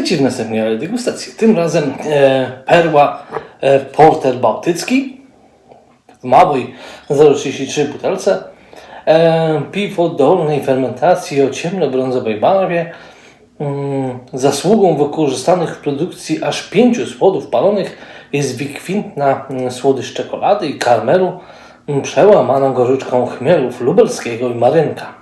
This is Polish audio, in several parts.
Witajcie w następnej degustacji. Tym razem e, perła e, porter bałtycki w małej 0,33 butelce. E, piwo dolnej fermentacji o ciemnobrązowej barwie. Mm, zasługą wykorzystanych w produkcji aż pięciu słodów palonych jest wykwintna mm, słodycz czekolady i karmelu mm, przełamana goryczką chmielów lubelskiego i marynka.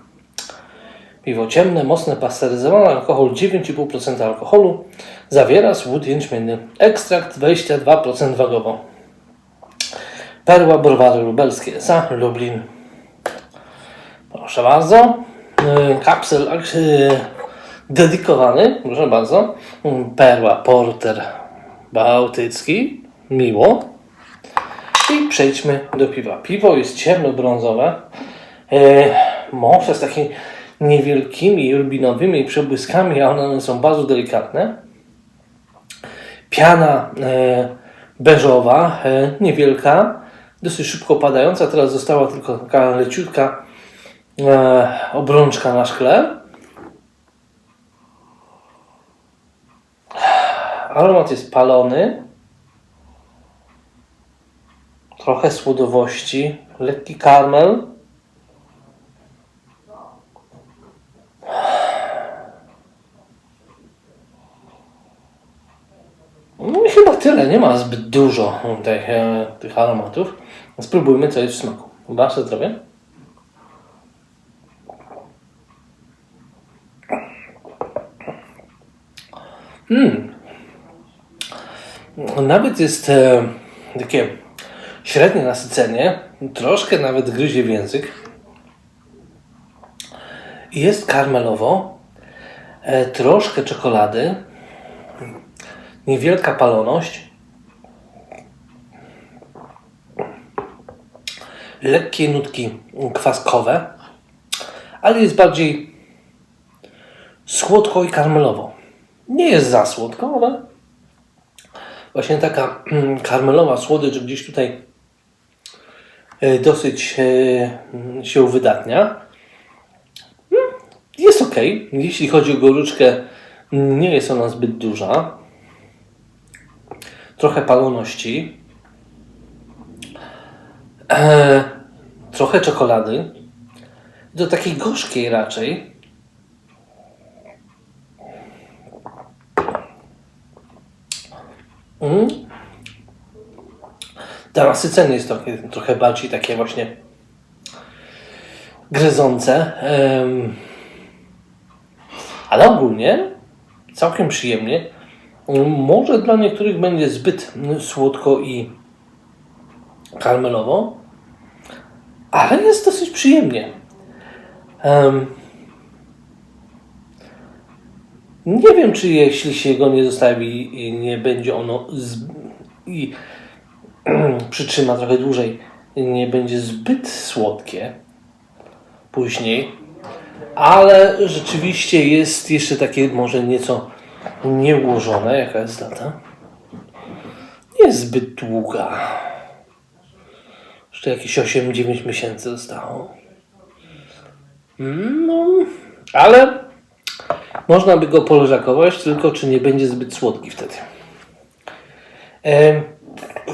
Piwo ciemne, mocne, pasteryzowane, alkohol 9,5% alkoholu, zawiera słód jęczmienny, ekstrakt 22% wagowo. Perła Browary Lubelskie S.A. Lublin. Proszę bardzo. Yy, Kapsel yy, dedykowany, proszę bardzo. Yy, Perła Porter Bałtycki. Miło. I przejdźmy do piwa. Piwo jest ciemnobrązowe. Yy, może z takimi niewielkimi rubinowymi przebłyskami, a one są bardzo delikatne. Piana e, beżowa, e, niewielka, dosyć szybko padająca. Teraz została tylko taka leciutka e, obrączka na szkle. Aromat jest palony. Trochę słodowości, lekki karmel. No i chyba tyle, nie ma zbyt dużo tych, e, tych aromatów. Spróbujmy co jest w smaku. Wasze zdrowie. Mm. Nawet jest e, takie średnie nasycenie, troszkę nawet gryzie w język. Jest karmelowo, e, troszkę czekolady, niewielka paloność, lekkie nutki kwaskowe, ale jest bardziej słodko i karmelowo. Nie jest za słodko, ale właśnie taka mm, karmelowa słodycz gdzieś tutaj e, dosyć e, się uwydatnia. Mm, Jest ok. Jeśli chodzi o goryczkę, nie jest ona zbyt duża trochę paloności, e, trochę czekolady, do takiej gorzkiej raczej. Mm. To nasycenie jest trochę, trochę bardziej takie właśnie gryzące. em, ale ogólnie całkiem przyjemnie. Może dla niektórych będzie zbyt słodko i karmelowo, ale jest dosyć przyjemnie. Em, nie wiem, czy jeśli się go nie zostawi i nie będzie ono z, i przytrzyma trochę dłużej, nie będzie zbyt słodkie później, ale rzeczywiście jest jeszcze takie może nieco nieułożone. Jaka jest data? Nie jest zbyt długa. Jeszcze jakieś 8-9 miesięcy zostało. Mm, No, ale można by go poleżakować, tylko czy nie będzie zbyt słodki wtedy. E,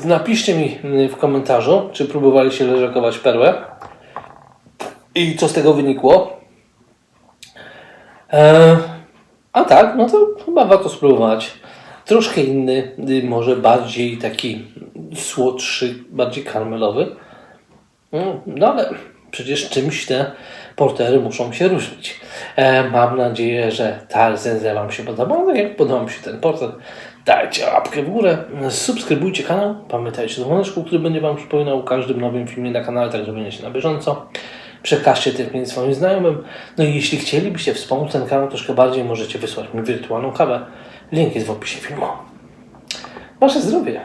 napiszcie mi mm, w komentarzu, czy próbowaliście leżakować perłę i co z tego wynikło. E, a tak, no to chyba warto spróbować. Troszkę inny, y, może bardziej taki słodszy, bardziej karmelowy. Mm, No ale przecież czymś te portery muszą się różnić. E, mam nadzieję, że ta recenzja Wam się podobała. No, Jak podoba mi się ten porter, dajcie łapkę w górę, subskrybujcie kanał, pamiętajcie o dzwoneczku, który będzie Wam przypominał o każdym nowym filmie na kanale, tak żeby będziecie na bieżąco. Przekażcie ten film swoim znajomym. No i jeśli chcielibyście wspomóc ten kanał troszkę bardziej, możecie wysłać mi wirtualną kawę. Link jest w opisie filmu. Wasze zdrowie!